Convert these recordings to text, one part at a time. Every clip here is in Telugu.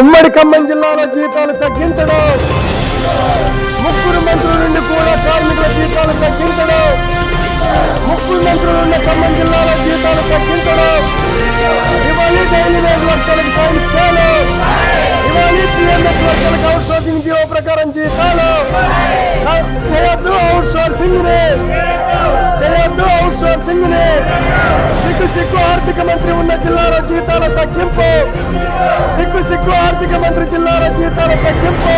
ఉమ్మడి ఖమ్మం జిల్లాలో జీతాలు తగ్గించడం. ముగ్గురు మంత్రుల నుండి కూడా కార్మికుల జీతాలు తగ్గించడం. ముగ్గురు మంత్రులు ఉన్న ఖమ్మం జిల్లాలో జీతాలు తగ్గించడం. ఇవన్నీ డైలీ వేజ్ వర్కర్లకు టైం స్కేలు ఇవన్నీ పిఎంఎస్ వర్కర్లకు అవుట్ సోర్సింగ్ జీవో ప్రకారం జీతాలు. చేయొద్దు అవుట్ సోర్సింగ్ని చేయొద్దు అవుట్ సోర్సింగ్ సిక్కు సిక్కు ఆర్థిక మంత్రి ఉన్న జిల్లాల జీతాల తగ్గింపు. సిక్కు సిక్కు ఆర్థిక మంత్రి జిల్లాల జీతాల తగ్గింపు.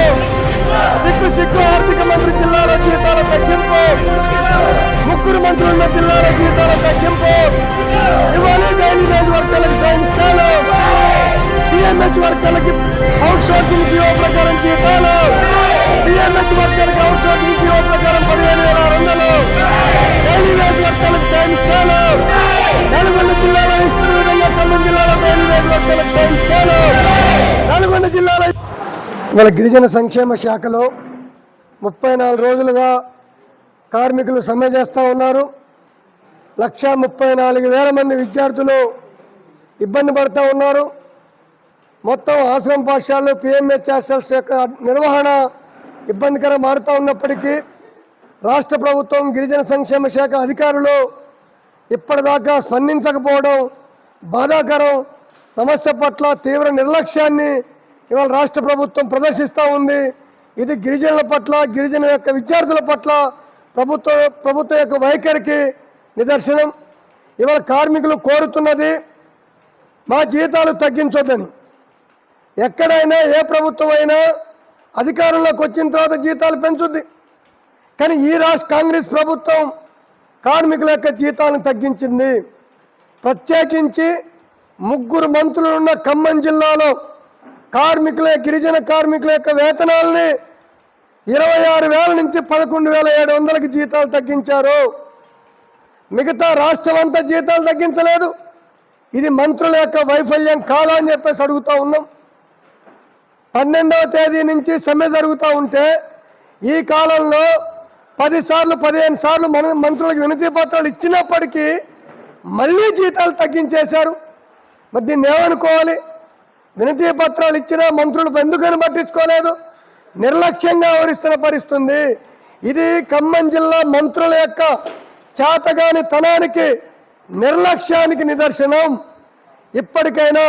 నల్గొండ జిల్లాలో వాళ్ళ గిరిజన సంక్షేమ శాఖలో ముప్పై నాలుగు రోజులుగా కార్మికులు సమ్మె చేస్తూ ఉన్నారు. లక్ష ముప్పై నాలుగు వేల మంది విద్యార్థులు ఇబ్బంది పడుతూ ఉన్నారు. మొత్తం ఆశ్రమ పాఠశాలలు పిఎంహెచ్ యొక్క నిర్వహణ ఇబ్బందికరం మారుతూ ఉన్నప్పటికీ రాష్ట్ర ప్రభుత్వం గిరిజన సంక్షేమ శాఖ అధికారులు ఇప్పటిదాకా స్పందించకపోవడం బాధాకరం. సమస్య పట్ల తీవ్ర నిర్లక్ష్యాన్ని ఇవాళ రాష్ట్ర ప్రభుత్వం ప్రదర్శిస్తూ ఉంది. ఇది గిరిజనుల పట్ల గిరిజన యొక్క విద్యార్థుల పట్ల ప్రభుత్వ ప్రభుత్వం యొక్క వైఖరికి నిదర్శనం. ఇవాళ కార్మికులు కోరుతున్నది మా జీతాలు తగ్గించొద్దని. ఎక్కడైనా ఏ ప్రభుత్వం అయినా అధికారంలోకి వచ్చిన తర్వాత జీతాలు పెంచుద్ది. కానీ ఈ రాష్ట్ర కాంగ్రెస్ ప్రభుత్వం కార్మికుల యొక్క జీతాలను తగ్గించింది. ప్రత్యేకించి ముగ్గురు మంత్రులున్న ఖమ్మం జిల్లాలో కార్మికుల గిరిజన కార్మికుల యొక్క వేతనాలని ఇరవై ఆరు వేల నుంచి పదకొండు వేల ఏడు వందలకి జీతాలు తగ్గించారు. మిగతా రాష్ట్రం అంతా జీతాలు తగ్గించలేదు. ఇది మంత్రుల యొక్క వైఫల్యం కాదా అని చెప్పేసి అడుగుతా ఉన్నాం. పన్నెండవ తేదీ నుంచి సమ్మె జరుగుతూ ఉంటే ఈ కాలంలో పది సార్లు పదిహేను సార్లు మన మంత్రులకు వినతి పత్రాలు ఇచ్చినప్పటికీ మళ్ళీ జీతాలు తగ్గించేశారు. మరి దీన్ని ఏమనుకోవాలి? వినతి పత్రాలు ఇచ్చిన మంత్రులు ఎందుకని పట్టించుకోలేదు? నిర్లక్ష్యంగా వ్యవహరిస్తున్న పరిస్థితుంది. ఇది ఖమ్మం జిల్లా మంత్రుల యొక్క చేతగాని తనానికి నిర్లక్ష్యానికి నిదర్శనం. ఇప్పటికైనా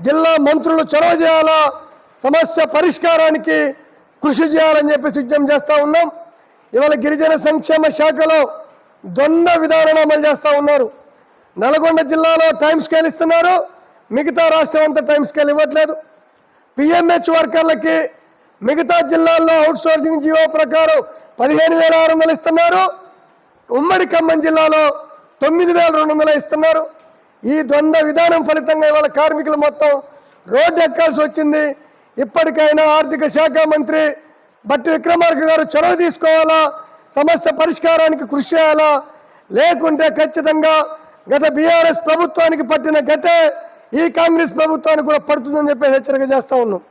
జిల్లా మంత్రులు చొరవ చేయాలా? సమస్య పరిష్కారానికి కృషి చేయాలని చెప్పి సిద్ధం చేస్తూ ఉన్నాం. ఇవాళ గిరిజన సంక్షేమ శాఖలో ద్వంద్వ విధానం అమలు చేస్తూ ఉన్నారు. నల్గొండ జిల్లాలో టైం స్కేల్ ఇస్తున్నారు. మిగతా రాష్ట్రం అంతా టైం స్కేల్ ఇవ్వట్లేదు. పిఎంహెచ్ వర్కర్లకి మిగతా జిల్లాల్లో అవుట్ సోర్సింగ్ జియో ప్రకారం పదిహేను వేల ఆరు వందలు ఇస్తున్నారు. ఉమ్మడి ఖమ్మం జిల్లాలో తొమ్మిది వేల రెండు వందలు ఇస్తున్నారు. ఈ ద్వంద్వ విధానం ఫలితంగా ఇవాళ కార్మికులు మొత్తం రోడ్డు ఎక్కాల్సి వచ్చింది. ఇప్పటికైనా ఆర్థిక శాఖ మంత్రి బట్టి విక్రమార్క గారు చొరవ తీసుకోవాలా? సమస్య పరిష్కారానికి కృషి చేయాలా? లేకుంటే ఖచ్చితంగా గత బీఆర్ఎస్ ప్రభుత్వానికి పట్టిన గతే ఈ కాంగ్రెస్ ప్రభుత్వానికి కూడా పడుతుందని చెప్పి హెచ్చరిక చేస్తా ఉన్నాం.